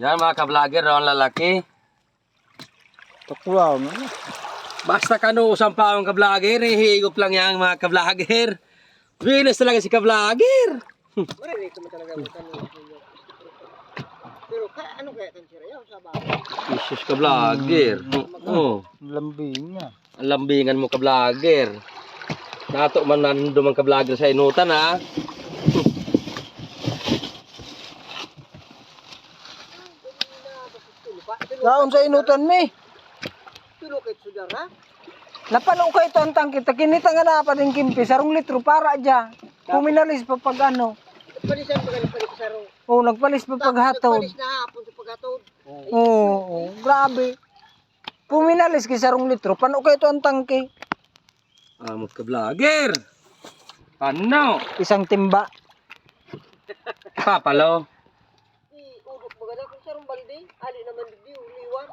Yan mga ka-vlogger, ang lalaki. Taklaw na. Basta kano usang paong ka-vlogger, eh, higop lang yan mga ka-vlogger. Venus talaga si ka-vlogger. Ko talaga ang ninyo. Pero kaya ano kaya tan sira yaw sa bahay? Jesus ka-vlogger. Oh, Lambing nga. ang lambingan mo ka-vlogger. Nato man nando man ka-vlogger sa inutan ha. Daon sa inutan mi. Tulukit sudar ha? Napalo kay ito ang tangkit. Kinita nga na pa din kimpi. Sarong litro para dya. Puminalis pa pag ano. Palisan pa ganun palit sarong. Oo, nagpalis pa paghatod. Palis na hapon sa paghatod. Oo, oo, grabe. Puminalis kay sarong litro. Pano kay ito ang tangke? Amot ka-vlogger. Ano? Isang timba. Papalo. Magana kung sarong balde. Ali naman di uliwan.